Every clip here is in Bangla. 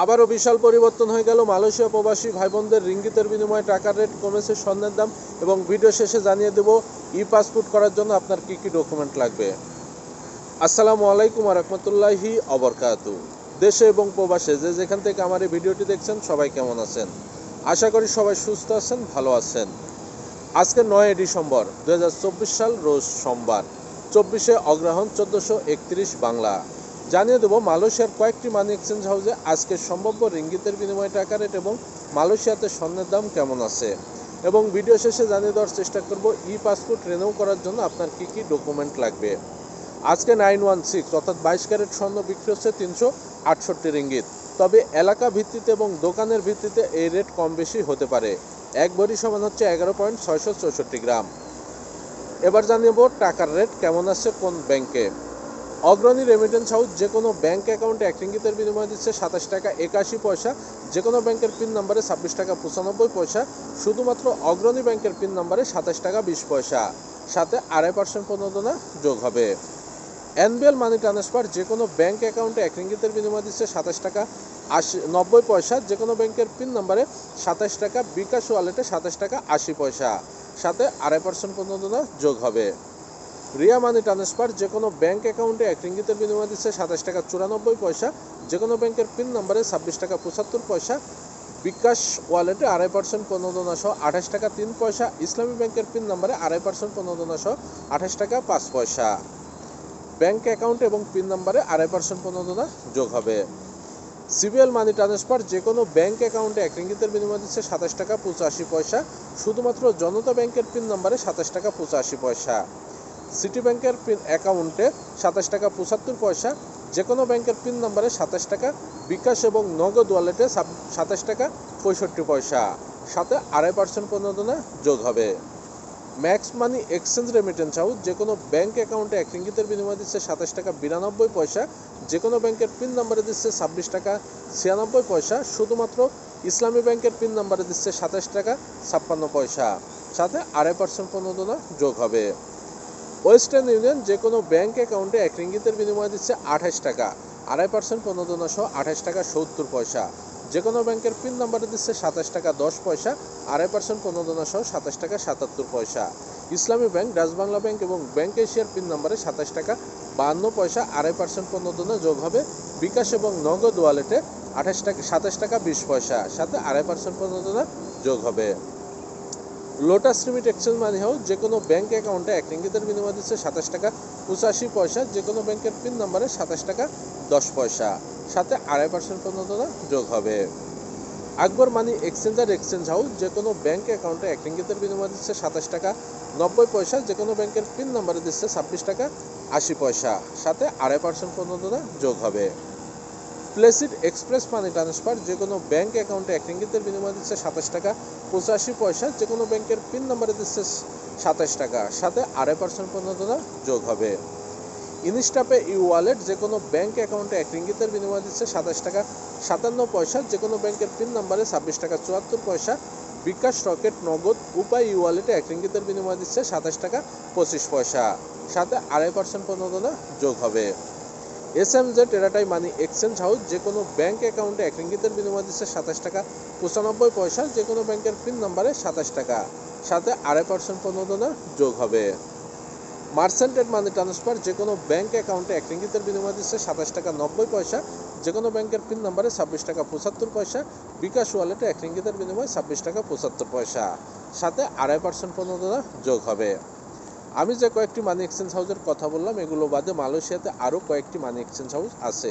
আবারও বিশাল পরিবর্তন হয়ে গেল। মালয়েশিয়া প্রবাসী ভাই বোনদের রিঙ্গিতের বিনিময়ে টাকার রেট কমেছে স্বর্ণের দাম এবং ভিডিও শেষে জানিয়ে দেব ই পাসপোর্ট করার জন্য আপনার কি কি ডকুমেন্ট লাগবে। আসসালামু আলাইকুম রহমতুল্লাহি অবরকাতু দেশে এবং প্রবাসে যে যেখান থেকে আমার এই ভিডিওটি দেখছেন, সবাই কেমন আছেন? আশা করি সবাই সুস্থ আছেন, ভালো আছেন। আজকে নয় ডিসেম্বর দু হাজার চব্বিশ সাল রোজ সোমবার, চব্বিশে অগ্রহণ চোদ্দোশো বাংলা। জানিয়ে দেবো, মালয়েশিয়ার কয়েকটি মানি এক্সচেঞ্জ হাউসে আজকে সম্ভাব্য রিঙ্গিতের বিনিময়ে টাকা রেট এবং মালয়েশিয়াতে স্বর্ণের দাম কেমন আছে? এবং ভিডিও শেষে জানিয়ে দেওয়ার চেষ্টা করব ই পাসপোর্ট রিনিউ করার জন্য আপনার কি কি ডকুমেন্ট লাগবে? আজকে নাইন ওয়ান সিক্স অর্থাৎ বাইশ ক্যারেট স্বর্ণ বিক্রি হচ্ছে তিনশো আটষট্টি রিঙ্গিত। তবে এলাকা ভিত্তিতে এবং দোকানের ভিত্তিতে এই রেট কম বেশি হতে পারে। এক ভরি সমান হচ্ছে এগারো পয়েন্ট ছয়শো চৌষট্টি গ্রাম। এবার জানিয়ে টাকার রেট কেমন আছে কোন ব্যাংকে অগ্রণী রেমিটেন্স হাউস যে কোনো ব্যাংক অ্যাকাউন্টে এক রিঙ্গিতের বিনিময় দিচ্ছে সাতাশ টাকা একাশি পয়সা। যে কোনো ব্যাংকের পিন নাম্বারে ছাব্বিশ টাকা পঁচানব্বই পয়সা। শুধুমাত্র অগ্রণী ব্যাংকের পিন নাম্বারে সাতাশ টাকা বিশ পয়সা। সাথে আড়াই পার্সেন্ট প্রণোদনা যোগ হবে। এনবিএল মানি ট্রান্সফার যে কোনো ব্যাংক অ্যাকাউন্টে এক রিঙ্গিতের বিনিময় দিচ্ছে সাতাশ টাকা আশি, নব্বই পয়সা। যে কোনো ব্যাংকের পিন নাম্বারে সাতাশ টাকা বিকাশ ওয়ালেটে সাতাশ টাকা আশি পয়সা। সাথে আড়াই পার্সেন্ট প্রণোদনা যোগ হবে। রিয়া মানি ট্রান্সফার যে কোনো ব্যাংক অ্যাকাউন্টে এক রিঙ্গিতের বিনিময় দিচ্ছে সাতাশ টাকা চুরানব্বই পয়সা, যে কোনো ব্যাংকের পিন নাম্বারে ছাব্বিশ টাকা পঁচাত্তর পয়সা, বিকাশ ওয়ালেটে আড়াই পার্সেন্ট প্রণোদনা সহ আঠাশ টাকা তিন পয়সা, ইসলামী ব্যাংকের পিন নাম্বারে আড়াই পার্সেন্ট প্রণোদনা সহ আঠাশ টাকা পাঁচ পয়সা। ব্যাংক অ্যাকাউন্ট এবং পিন নাম্বারে আড়াই পার্সেন্ট প্রণোদনা যোগ হবে। সিবিএল মানি ট্রান্সফার যে কোনো ব্যাংক অ্যাকাউন্টে এক রিঙ্গিতের বিনিময় দিচ্ছে সাতাশ টাকা পঁচাশি পয়সা, শুধুমাত্র জনতা ব্যাংকের পিন নাম্বারে সাতাশ টাকা পঁচাশি পয়সা। সিটি ব্যাংকের পিন অ্যাকাউন্টে সাতাশ টাকা পঁচাত্তর পয়সা যে কোনো ব্যাংকের পিন নাম্বারে সাতাশ টাকা, বিকাশ এবং নগদ ওয়ালেটে সাতাশ টাকা পঁয়ষট্টি পয়সা। সাথে আড়াই পার্সেন্ট প্রণোদনা যোগ হবে। Max money exchange remittance house যে কোনো ব্যাঙ্ক অ্যাকাউন্টে এক রিঙ্গিতের বিনিময় দিচ্ছে সাতাশ টাকা বিরানব্বই পয়সা যে কোনো ব্যাংকের পিন নাম্বারে দিচ্ছে ছাব্বিশ টাকা ছিয়ানব্বই পয়সা, শুধুমাত্র ইসলামী ব্যাংকের পিন নাম্বারে দিচ্ছে সাতাশ টাকা ছাপ্পান্ন পয়সা। সাথে আড়াই পার্সেন্ট প্রণোদনা যোগ হবে। ওয়েস্টার্ন ইউনিয়ন যে কোনো ব্যাংক অ্যাকাউন্টে এক রিঙ্গিতের বিনিময় দিচ্ছে আঠাশ টাকা, আড়াই পার্সেন্ট প্রণোদনা সহ আঠাশ টাকা সত্তর পয়সা। যে কোনো ব্যাংকের পিন নাম্বারে দিচ্ছে সাতাশ টাকা দশ পয়সা, আড়াই পার্সেন্ট প্রণোদনা সহ সাতাশ টাকা সাতাত্তর পয়সা। ইসলামী ব্যাংক বাংলা ব্যাংক এবং ব্যাংক এশিয়ার পিন নাম্বারে সাতাশ টাকা বাহান্ন পয়সা, আড়াই পার্সেন্ট প্রণোদনা যোগ হবে বিকাশ এবং নগদ ওয়ালেটে আঠাশ টাকা, সাতাশ টাকা বিশ পয়সা, সাথে আড়াই পার্সেন্ট প্রণোদনা যোগ হবে। Lotus limit exchange money house যে কোনো ব্যাঙ্ক অ্যাকাউন্টে এক রিঙ্গিতের বিনিময় দিচ্ছে সাতাশ টাকা, পঁচাশি পয়সা যে কোনো ব্যাংকের পিন নাম্বারে সাতাশ টাকা, দশ পয়সা। সাথে আড়াই পার্সেন্ট প্রণোদনা যোগ হবে। Akbar money exchanger exchange house যে কোনো ব্যাঙ্ক অ্যাকাউন্টে এক রিঙ্গিতের বিনিময় দিচ্ছে সাতাশ টাকা, নব্বই পয়সা যে কোনো ব্যাংকের পিন নাম্বারে দিচ্ছে ছাব্বিশ টাকা, আশি পয়সা। সাথে আড়াই পার্সেন্ট প্রণোদনা যোগ হবে। প্লেসিড এক্সপ্রেস মানি ট্রান্সফার যে কোনো ব্যাংক অ্যাকাউন্টে এক রিঙ্গিতের বিনিময় দিচ্ছে সাতাশ টাকা পঁচাশি পয়সা যে কোনো ব্যাংকের পিন নাম্বারে দিচ্ছে সাতাশ টাকা। সাথে আড়াই পার্সেন্ট প্রণোদনা যোগ হবে। ইনস্টাপে ই ওয়ালেট যে কোনো ব্যাংক অ্যাকাউন্টে এক রিঙ্গিতের বিনিময় দিচ্ছে সাতাশ টাকা সাতান্ন পয়সা যে কোনো ব্যাংকের পিন নাম্বারে ছাব্বিশ টাকা চুয়াত্তর পয়সা। বিকাশ রকেট, নগদ, উপায় ই ওয়ালেটে এক রিঙ্গিতের বিনিময় দিচ্ছে সাতাশ টাকা পঁচিশ পয়সা। সাথে আড়াই পার্সেন্ট প্রণোদনা যোগ হবে। S M money exchange house যে কোনো ব্যাঙ্ক অ্যাকাউন্টে এক রিঙ্গিতের বিনিময় দিচ্ছে সাতাশ টাকা, পঁচানব্বই পয়সা, যে কোনো ব্যাংকের পিন নাম্বারে সাতাশ টাকা। সাথে আড়াই পার্সেন্ট প্রণোদনা যোগ হবে। মার্সেন্টেড মানি ট্রান্সফার যে কোনো ব্যাঙ্ক অ্যাকাউন্টে এক রিঙ্গিতের বিনিময় দিচ্ছে সাতাশ টাকা নব্বই পয়সা, যে কোনো ব্যাংকের পিন নাম্বারে ছাব্বিশ টাকা পঁচাত্তর পয়সা, বিকাশ ওয়ালেটে এক রিঙ্গিতের বিনিময় ছাব্বিশ টাকা পঁচাত্তর পয়সা। সাথে আড়াই পার্সেন্ট প্রণোদনা যোগ হবে। আমি যে কয়েকটি মানি এক্সচেঞ্জ হাউসের কথা বললাম, এগুলো বাদে মালয়েশিয়াতে আরও কয়েকটি মানি এক্সচেঞ্জ হাউস আছে।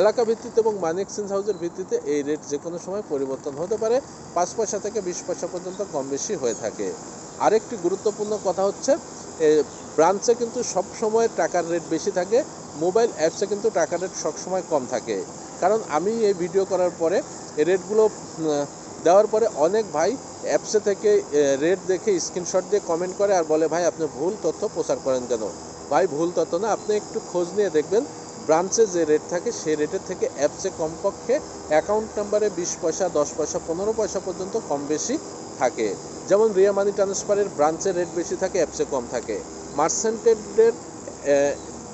এলাকা ভিত্তিতে এবং মানি এক্সচেঞ্জ হাউসের ভিত্তিতে এই রেট যে কোনো সময় পরিবর্তন হতে পারে, পাঁচ পয়সা থেকে বিশ পয়সা পর্যন্ত কম বেশি হয়ে থাকে। আরেকটি গুরুত্বপূর্ণ কথা হচ্ছে ব্রাঞ্চে কিন্তু সব সময় টাকার রেট বেশি থাকে মোবাইল অ্যাপসে কিন্তু টাকার রেট সবসময় কম থাকে। কারণ আমি এই ভিডিও করার পরে রেটগুলো দেওয়ার পরে অনেক ভাই অ্যাপসে থেকে রেট দেখে স্ক্রিনশট দিয়ে কমেন্ট করে আর বলে, ভাই, আপনি ভুল তথ্য প্রচার করেন কেন? ভাই, ভুল তথ্য না, আপনি একটু খোঁজ নিয়ে দেখবেন। ব্রাঞ্চে যে রেট থাকে, সেই রেটের থেকে অ্যাপসে কমপক্ষে অ্যাকাউন্ট নাম্বারে বিশ পয়সা, দশ পয়সা, পনেরো পয়সা পর্যন্ত কম বেশি থাকে। যেমন রিয়া মানি ট্রান্সফারের ব্রাঞ্চের রেট বেশি থাকে, অ্যাপসে কম থাকে। মার্সেন্টেডের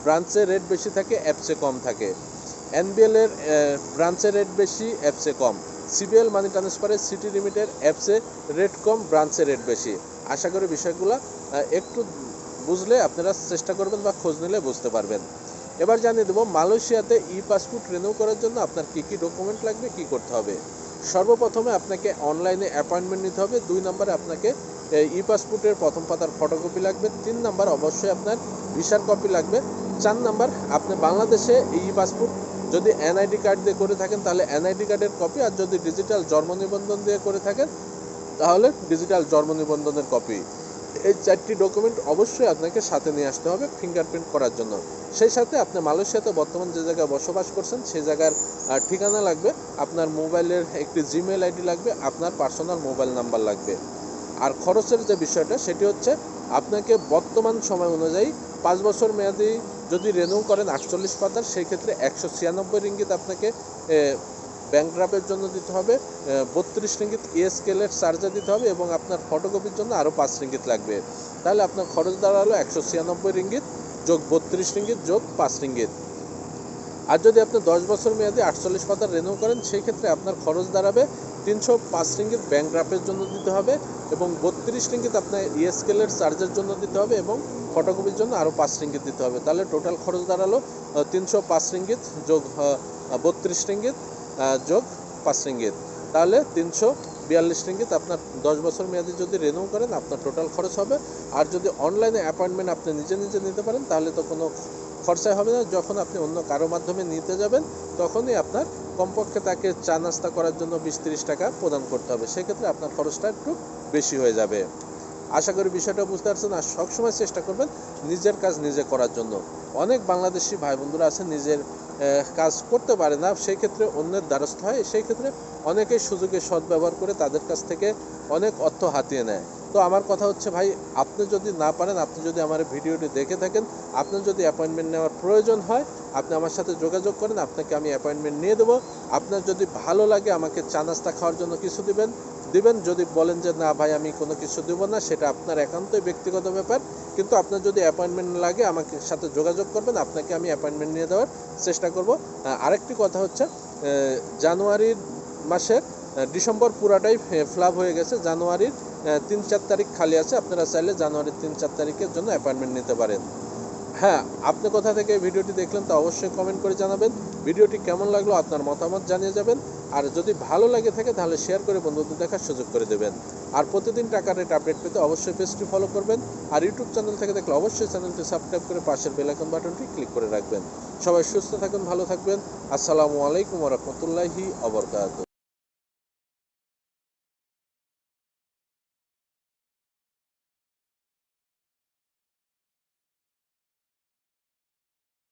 ব্রাঞ্চে রেট বেশি থাকে, অ্যাপসে কম থাকে। এনবিএল এর ব্রাঞ্চের রেট বেশি, অ্যাপসে কম। সিবিএল মানি ট্রান্সফারের সিটি লিমিটের অ্যাপসে রেট কম, ব্রাঞ্চে রেট বেশি। আশা করি বিষয়গুলো একটু বুঝলে আপনারা চেষ্টা করবেন বা খোঁজ নিলে বুঝতে পারবেন। এবার জানিয়ে দেবো, মালয়েশিয়াতে ই পাসপোর্ট রিনিউ করার জন্য আপনার কী কী ডকুমেন্ট লাগবে, কী করতে হবে? সর্বপ্রথমে আপনাকে অনলাইনে অ্যাপয়েন্টমেন্ট নিতে হবে। দুই নম্বরে আপনাকে ই পাসপোর্টের প্রথম পাতার ফটোকপি লাগবে। তিন নাম্বার অবশ্যই আপনার ভিসার কপি লাগবে। চার নাম্বার, আপনি বাংলাদেশে ই পাসপোর্ট যদি এনআইডি কার্ড দিয়ে করে থাকেন, তাহলে এনআইডি কার্ডের কপি আর যদি ডিজিটাল জন্ম নিবন্ধন দিয়ে করে থাকেন, তাহলে ডিজিটাল জন্ম নিবন্ধনের কপি এই চারটি ডকুমেন্ট অবশ্যই আপনাকে সাথে নিয়ে আসতে হবে ফিঙ্গারপ্রিন্ট করার জন্য। সেই সাথে আপনি মালয়েশিয়াতে বর্তমান যে জায়গায় বসবাস করছেন, সেই জায়গার ঠিকানা লাগবে, আপনার মোবাইলের একটি জিমেল আইডি লাগবে, আপনার পার্সোনাল মোবাইল নাম্বার লাগবে। আর খরচের যে বিষয়টা, সেটি হচ্ছে আপনাকে বর্তমান সময় অনুযায়ী পাঁচ বছর মেয়াদি যদি রেনিউ করেন আটচল্লিশ পাতার সেই ক্ষেত্রে একশো ছিয়ানব্বই রিঙ্গিত আপনাকে ব্যাংক ড্রাফের জন্য দিতে হবে বত্রিশ রিঙ্গিত ইএসকেলের চার্জে দিতে হবে এবং আপনার ফটোকপির জন্য আরও পাঁচ রিঙ্গিত লাগবে। তাহলে আপনার খরচ দাঁড়াল একশো ছিয়ানব্বই রিঙ্গিত যোগ বত্রিশ রিঙ্গিত যোগ পাঁচ রিঙ্গিত। আর যদি আপনি দশ বছর মেয়াদে আটচল্লিশ পাতার রেনিউ করেন সেই ক্ষেত্রে আপনার খরচ দাঁড়াবে তিনশো পাঁচ রিঙ্গিত ব্যাংক ড্রাফের জন্য দিতে হবে এবং বত্রিশ রিঙ্গিত আপনার ইএসকেলের চার্জের জন্য দিতে হবে এবং ফটোকপির জন্য আরও পাঁচ রিঙ্গিত দিতে হবে। তাহলে টোটাল খরচ দাঁড়াল তিনশো পাঁচ রিঙ্গিত যোগ বত্রিশ রিঙ্গিত যোগ পাঁচ রিঙ্গিত। তাহলে তিনশো বিয়াল্লিশ রিঙ্গিত আপনার দশ বছর মেয়াদে যদি রেনিউ করেন, আপনার টোটাল খরচ হবে। আর যদি অনলাইনে অ্যাপয়েন্টমেন্ট আপনি নিজে নিজে নিতে পারেন, তাহলে তো কোনো খরচাই হবে না। যখন আপনি অন্য কারও মাধ্যমে নিতে যাবেন, তখনই আপনার কমপক্ষে তাকে চা নাস্তা করার জন্য বিশ তিরিশ টাকা প্রদান করতে হবে। সেক্ষেত্রে আপনার খরচটা একটু বেশি হয়ে যাবে। আশা করি বিষয়টা বুঝতে পারছেন আর সবসময় চেষ্টা করবেন নিজের কাজ নিজে করার জন্য। অনেক বাংলাদেশি ভাই বন্ধুরা আছে নিজের কাজ করতে পারে না সেই ক্ষেত্রে অন্যের দ্বারস্থ হয় সেই ক্ষেত্রে অনেকেই সুযোগের সদ্ব্যবহার করে তাদের কাছ থেকে অনেক অর্থ হাতিয়ে নেয়। তো আমার কথা হচ্ছে ভাই, আপনি যদি না পারেন, আপনি যদি আমার ভিডিওটি দেখে থাকেন, আপনার যদি অ্যাপয়েন্টমেন্ট নেওয়ার প্রয়োজন হয়, আপনি আমার সাথে যোগাযোগ করেন, আপনাকে আমি অ্যাপয়েন্টমেন্ট নিয়ে দেবো। আপনার যদি ভালো লাগে, আমাকে চা নাস্তা খাওয়ার জন্য কিছু দিবেন দিবেন, যদি বলেন যে, না ভাই, আমি কোনো কিছু দেবো না, সেটা আপনার একান্তই ব্যক্তিগত ব্যাপার। কিন্তু আপনার যদি অ্যাপয়েন্টমেন্ট লাগে, আমাকে সাথে যোগাযোগ করবেন, আপনাকে আমি অ্যাপয়েন্টমেন্ট নিয়ে দেওয়ার চেষ্টা করব। আরেকটি কথা হচ্ছে জানুয়ারির মাসের ডিসেম্বর পুরাটাই ফ্লাপ হয়ে গেছে। জানুয়ারির তিন চার তারিখ খালি আছে, আপনারা চাইলে জানুয়ারির তিন চার তারিখের জন্য অ্যাপয়েন্টমেন্ট নিতে পারেন। হ্যাঁ আপনি কোথা থেকে ভিডিওটি দেখলেন তা অবশ্যই কমেন্ট করে জানাবেন। ভিডিওটি কেমন লাগল আপনার মতামত জানিয়ে যাবেন। আর যদি ভালো লাগে থাকে তাহলে শেয়ার করে বন্ধুদের দেখার সুযোগ করে দেবেন। আর প্রতিদিন টাকার রেট আপডেট পেতে অবশ্যই পেজটি ফলো করবেন। আর ইউটিউব চ্যানেল থেকে দেখলে অবশ্যই চ্যানেলটি সাবস্ক্রাইব করে পাশের বেল আইকন বাটনটি ক্লিক করে রাখবেন। সবাই সুস্থ থাকুন, ভালো থাকবেন। আসসালামু আলাইকুম রহমতুল্লাহি অবরকাত